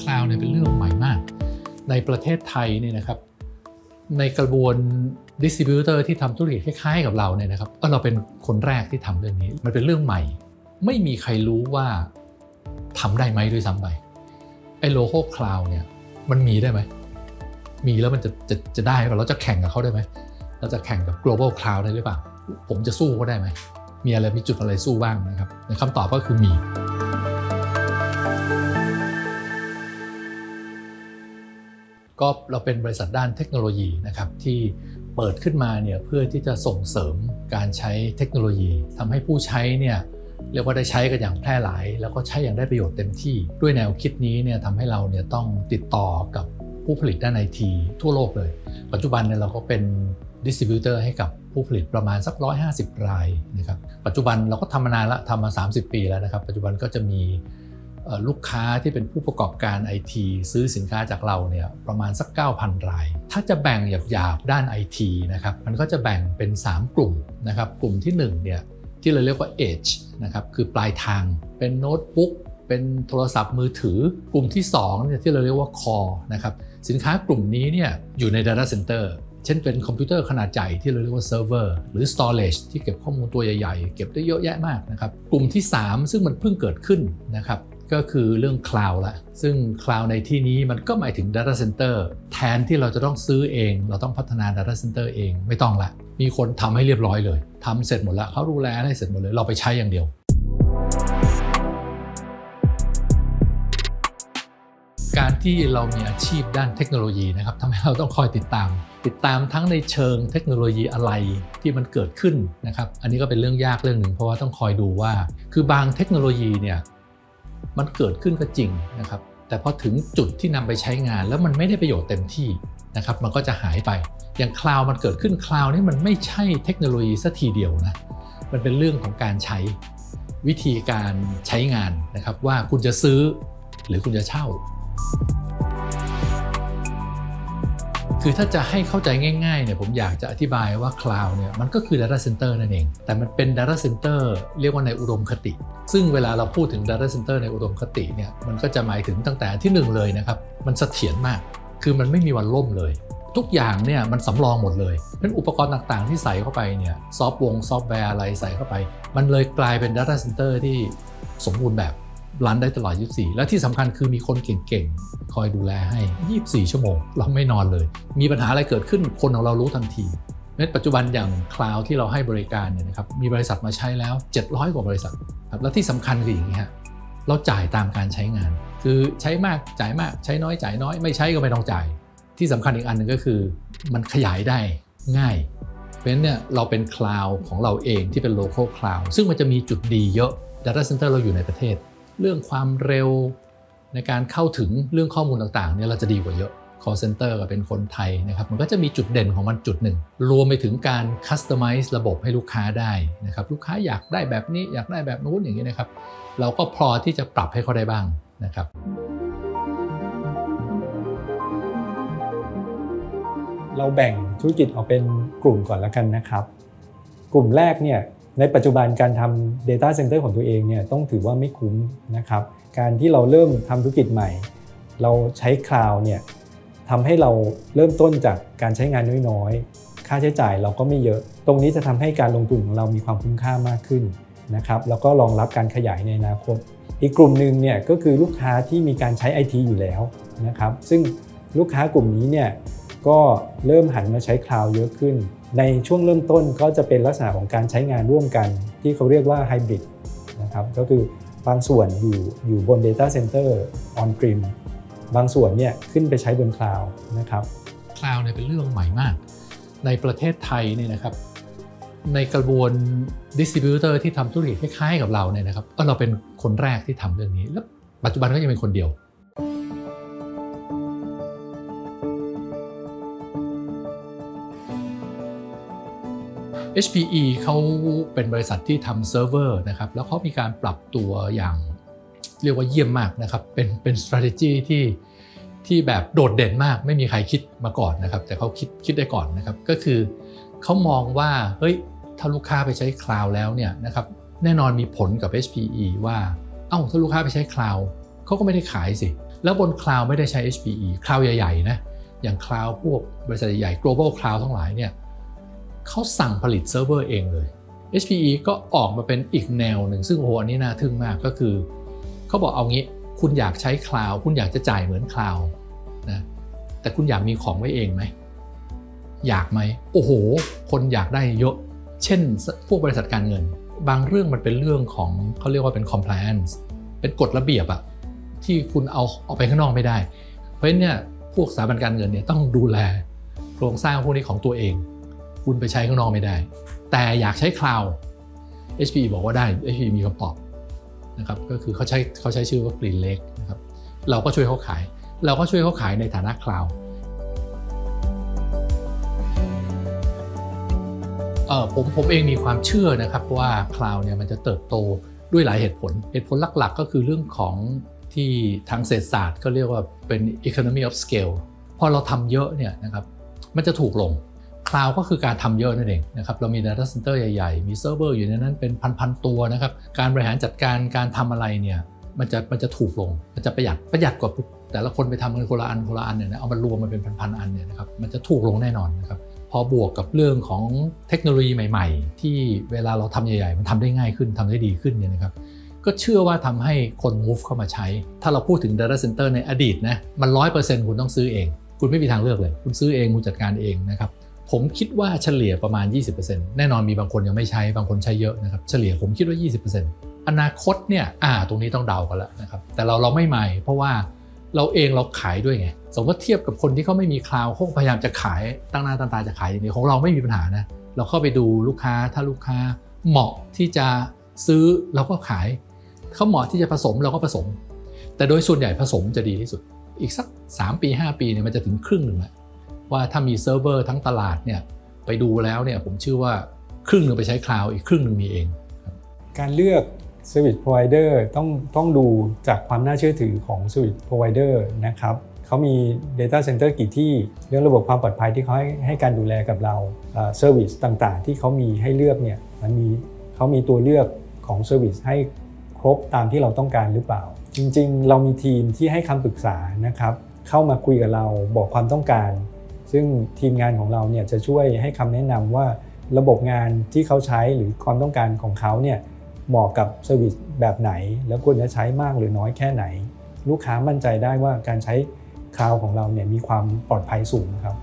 คลาวด์เนี่ยเป็นเรื่องใหม่มาก ในประเทศไทยเนี่ยนะครับ ในกระบวนดิสติบิวเตอร์ที่ทำธุรกิจคล้ายๆกับเราเนี่ยนะครับก็เราเป็นคนแรกที่ทำเรื่องนี้ มันเป็นเรื่องใหม่ ไม่มีใครรู้ว่าทำได้ไหมด้วยซ้ำไปไอ้โลโก้คลาวเนี่ยมันมีได้ไหม มีแล้วมันจะจะจะได้ไหมเราจะแข่งกับเขาได้ไหม เราจะแข่งกับ global cloud ได้หรือเปล่า ผมจะสู้เขาได้ไหม มีอะไรมีจุดอะไรสู้บ้างนะครับคำตอบก็คือมี ก็เราเป็นบริษัทด้านเทคโนโลยีนะครับที่เปิดขึ้นมาเนี่ยเพื่อที่จะส่งเสริมการใช้เทคโนโลยีทำให้ผู้ใช้เนี่ยเรียกว่าได้ใช้กันอย่างแพร่หลาย แล้วก็ใช้อย่างได้ประโยชน์เต็มที่ ด้วยแนวคิดนี้เนี่ยทำให้เราเนี่ยต้องติดต่อกับผู้ผลิตด้านไอทีทั่วโลกเลย ปัจจุบันเนี่ยเราก็เป็นดิสติบิวเตอร์ให้กับผู้ผลิตประมาณสัก 150 รายนะครับปัจจุบันเราก็ทำมานานละทำมา 30 ปีแล้วนะครับ ปัจจุบันก็จะมี ลูกค้าที่เป็นผู้ประกอบการไอทีซื้อสินค้าจากเราเนี่ยประมาณสัก 9,000 ราย ถ้าจะแบ่งหยาบๆด้านไอทีนะครับมันก็จะแบ่งเป็น 3 กลุ่มนะครับกลุ่มที่1เนี่ยที่เราเรียกว่า Edge นะครับคือปลายทางเป็นโน้ตบุ๊กเป็นโทรศัพท์มือถือ กลุ่มที่2เนี่ยที่เราเรียกว่า Core นะครับสินค้ากลุ่มนี้เนี่ยอยู่ใน Data Center เช่นเป็นคอมพิวเตอร์ขนาดใหญ่ที่เราเรียกว่าเซิร์ฟเวอร์หรือ storage ที่เก็บข้อมูลตัวใหญ่ๆ เก็บได้เยอะแยะมากนะครับ กลุ่มที่ 3 ซึ่งมันเพิ่งเกิดขึ้นนะครับก็คือเรื่อง Cloud ละซึ่ง Cloud ในที่นี้มันก็หมายถึง Data Center แทนที่เราจะต้องซื้อเอง เราต้องพัฒนา Data Center เองไม่ต้องละ มีคนทำให้เรียบร้อยเลยทำเสร็จหมดแล้วเขาดูแลให้เสร็จหมดเลย เราไปใช้อย่างเดียว การที่เรามีอาชีพด้านเทคโนโลยีนะครับทำให้เราต้องคอยติดตาม ติดตามทั้งในเชิงเทคโนโลยีอะไรที่มันเกิดขึ้นนะครับ อันนี้ก็เป็นเรื่องยากเรื่องหนึ่งเพราะว่าต้องคอยดูว่า คือบางเทคโนโลยีเนี่ย มันเกิดขึ้นก็จริงนะครับ แต่พอถึงจุดที่นำไปใช้งานแล้วมันไม่ได้ประโยชน์เต็มที่นะครับ มันก็จะหายไป อย่างคลาวมันเกิดขึ้นคลาวนี่มันไม่ใช่เทคโนโลยีสัทีเดียวนะ มันเป็นเรื่องของการใช้วิธีการใช้งานนะครับว่าคุณจะซื้อหรือคุณจะเช่า คือถ้าจะให้เข้าใจง่ายๆเนี่ยผมอยากจะอธิบายว่า Cloud เนี่ยมันก็คือ Data Center นั่นเอง แต่มันเป็น Data Center เรียกว่าในอุดมคติ ซึ่งเวลาเราพูดถึง Data Center ในอุดมคติเนี่ยมันก็จะหมายถึงตั้งแต่ที่หนึ่งเลยนะครับ มันเสถียรมาก คือมันไม่มีวันล่มเลย ทุกอย่างเนี่ยมันสำรองหมดเลยเพราะนั้นอุปกรณ์ต่างๆ ที่ใส่เข้าไปเนี่ยซอฟต์วงซอฟต์แวร์อะไรใส่เข้าไป มันเลยกลายเป็น Data Center ที่สมบูรณ์แบบ รันได้ตลอด 24 และที่สำคัญคือมีคนเก่งๆ คอยดูแลให้ 24 ชั่วโมง เราไม่นอนเลย มีปัญหาอะไรเกิดขึ้นคนของเรารู้ทันทีในปัจจุบันอย่างคลาวที่เราให้บริการเนี่ยนะครับมีบริษัทมาใช้แล้ว 700 กว่าบริษัทครับและที่สำคัญคืออย่างนี้ฮะเราจ่ายตามการใช้งาน คือใช้มากจ่ายมากใช้น้อยจ่ายน้อยไม่ใช้ก็ไม่ต้องจ่าย ที่สำคัญอีกอันหนึ่งก็คือ มันขยายได้ง่ายเพราะฉะนั้นเนี่ยเราเป็นคลาวของเราเองที่เป็น local cloud ซึ่งมันจะมีจุดดีเยอะ data center เราอยู่ในประเทศ เรื่องความเร็วในการเข้าถึงเรื่องข้อมูลต่างๆเนี่ยเราจะดีกว่าเยอะ call center ก็เป็นคนไทยนะครับ มันก็จะมีจุดเด่นของมันจุดหนึ่ง รวมไปถึงการ customize ระบบให้ลูกค้าได้นะครับ ลูกค้าอยากได้แบบนี้อยากได้แบบนู้นอย่างนี้นะครับ เราก็พอที่จะปรับให้เขาได้บ้างนะครับ เราแบ่งธุรกิจออกเป็นกลุ่มก่อนแล้วกันนะครับ กลุ่มแรกเนี่ย ในปัจจุบันการทำ Data Center ของตัวเองเนี่ยต้องถือว่าไม่คุ้มนะครับ การที่เราเริ่มทำธุรกิจใหม่ เราใช้คลาวเนี่ยทำให้เราเริ่มต้นจากการใช้งานน้อยๆ ค่าใช้จ่ายเราก็ไม่เยอะ ตรงนี้จะทำให้การลงทุนของเรามีความคุ้มค่ามากขึ้นนะครับ แล้วก็รองรับการขยายในอนาคต อีกกลุ่มหนึ่งเนี่ยก็คือลูกค้าที่มีการใช้ IT อยู่แล้วนะครับ ซึ่งลูกค้ากลุ่มนี้เนี่ย ก็เริ่มหันมาใช้คลาวด์เยอะขึ้น ในช่วงเริ่มต้นก็จะเป็นลักษณะของการใช้งานร่วมกัน ที่เขาเรียกว่าไฮบริดนะครับก็คือบางส่วนอยู่อยู่บน Data Center on prem บางส่วนเนี่ยขึ้นไปใช้บนคลาวด์นะครับคลาวด์เนี่ยเป็นเรื่องใหม่มาก ในประเทศไทยเนี่ยนะครับในกระบวนดิสติบิวเตอร์ที่ทำธุรกิจคล้ายๆกับเราเนี่ยนะครับเราเป็นคนแรกที่ทำเรื่องนี้ แล้วปัจจุบันก็ยังเป็นคนเดียว HPE เขาเป็นบริษัทที่ทำเซิร์ฟเวอร์นะครับ แล้วเขามีการปรับตัวอย่างเรียกว่าเยี่ยมมากนะครับ เป็นเป็น strategy ที่ที่แบบโดดเด่นมาก ไม่มีใครคิดมาก่อนนะครับ แต่เขาคิดคิดได้ก่อนนะครับ ก็คือเขามองว่าเฮ้ยถ้าลูกค้าไปใช้คลาวด์แล้วเนี่ยนะครับแน่นอนมีผลกับ HPE ว่าเอ้าถ้าลูกค้าไปใช้คลาวด์เขาก็ไม่ได้ขายสิ แล้วบนคลาวด์ไม่ได้ใช้ HPE คลาวด์ใหญ่ๆนะอย่างคลาวด์พวกบริษัทใหญ่ global cloud ทั้งหลายเนี่ย เขาสั่งผลิตเซิร์ฟเวอร์เองเลย HPE ก็ออกมาเป็นอีกแนวหนึ่งซึ่งโอ้โหอันนี้น่าทึ่งมากก็คือ เขาบอกเอางี้คุณอยากใช้คลาวด์คุณอยากจะจ่ายเหมือนคลาวด์นะแต่คุณอยากมีของไว้เองไหม อยากไหม โอ้โห คนอยากได้เยอะ เช่น พวกบริษัทการเงิน บางเรื่องมันเป็นเรื่องของเขาเรียกว่าเป็น compliance เป็นกฎระเบียบอะที่คุณเอาออกไปข้างนอกไม่ได้ เพราะฉะนั้นเนี่ยพวกสถาบันการเงินเนี่ยต้องดูแลโครงสร้างพวกนี้ของตัวเอง คุณไปใช้ข้างนอกไม่ได้ แต่อยากใช้คลาวด์ HPE บอกว่าได้ HPE มีคำตอบนะครับก็คือเขาใช้เขาใช้ชื่อว่า Green Lake นะครับเราก็ช่วยเขาขาย เราก็ช่วยเขาขายในฐานะคลาวด์เออผมผมเองมีความเชื่อนะครับว่าคลาวด์เนี่ยมันจะเติบโตด้วยหลายเหตุผล เหตุผลหลักๆ ก็คือเรื่องของที่ทางเศรษฐศาสตร์ก็เรียกว่าเป็น economy of scale พอเราทำเยอะเนี่ยนะครับมันจะถูกลง คลาวก็คือการทำเยอะนั่นเองนะครับเรามี Data Center ใหญ่ๆ มีเซิร์ฟเวอร์อยู่ในนั้นเป็นพันๆตัวนะครับการบริหารจัดการการทำอะไรเนี่ยมันจะมันจะถูกลง มันจะประหยัดประหยัดกว่าแต่ละคนไปทำกันคนละอันคนละอันเนี่ยนะเอามารวมมันเป็นพันๆอันเนี่ยนะครับมันจะถูกลงแน่นอนนะครับพอบวกกับเรื่องของเทคโนโลยีใหม่ๆ ที่เวลาเราทำใหญ่ๆ มันทำได้ง่ายขึ้นทำได้ดีขึ้นเนี่ยนะครับก็เชื่อว่าทำให้คน move เข้ามาใช้ ถ้าเราพูดถึง data center ในอดีตนะมัน 100%คุณต้องซื้อเอง คุณไม่มีทางเลือกเลย คุณซื้อเอง คุณจัดการเองนะครับ ผมคิดว่าเฉลี่ยประมาณ 20%แน่นอนมีบางคนยังไม่ใช้บางคนใช้เยอะนะครับเฉลี่ยผมคิดว่า 20%อนาคตเนี่ยอ่าตรงนี้ต้องเดากันแล้วนะครับแต่เราเราไม่ใหม่ เพราะว่าเราเองเราขายด้วยไงสมมติเทียบกับคนที่เขาไม่มีคลาวเขาพยายามจะขายตั้งหน้าตั้งตาจะขายอย่างนี้ของเราไม่มีปัญหานะเราเข้าไปดูลูกค้าถ้าลูกค้าเหมาะที่จะซื้อเราก็ขายเขาเหมาะที่จะผสมเราก็ผสม แต่โดยส่วนใหญ่ผสมจะดีที่สุด อีกสัก 3 ปี 5 ปีเนี่ยมันจะถึงครึ่งหนึ่งแล้ว ว่าถ้ามีเซิร์ฟเวอร์ทั้งตลาดเนี่ยไปดูแล้วเนี่ยผมเชื่อว่าครึ่งหนึ่งไปใช้คลาวด์อีกครึ่งหนึ่งมีเอง การเลือก Service Provider ต้องต้องดูจากความน่าเชื่อถือของ Service Provider นะครับเขามี Data Center กี่ที่เรื่องระบบความปลอดภัยที่เขาให้ให้การดูแลกับเราเซอร์วิสต่างๆ ที่เขามีให้เลือกเนี่ยมันมีเขามีตัวเลือกของ Service ให้ครบตามที่เราต้องการหรือเปล่า จริงๆ เรามีทีมที่ให้คำปรึกษานะครับเข้ามาคุยกับเราบอกความต้องการ ซึ่งทีมงานของเราเนี่ยจะช่วยให้คำแนะนำว่าระบบงานที่เขาใช้หรือความต้องการของเขาเนี่ยเหมาะกับเซอร์วิสแบบไหน แล้วควรจะใช้มากหรือน้อยแค่ไหน ลูกค้ามั่นใจได้ว่าการใช้คลาวของเราเนี่ยมีความปลอดภัยสูงครับ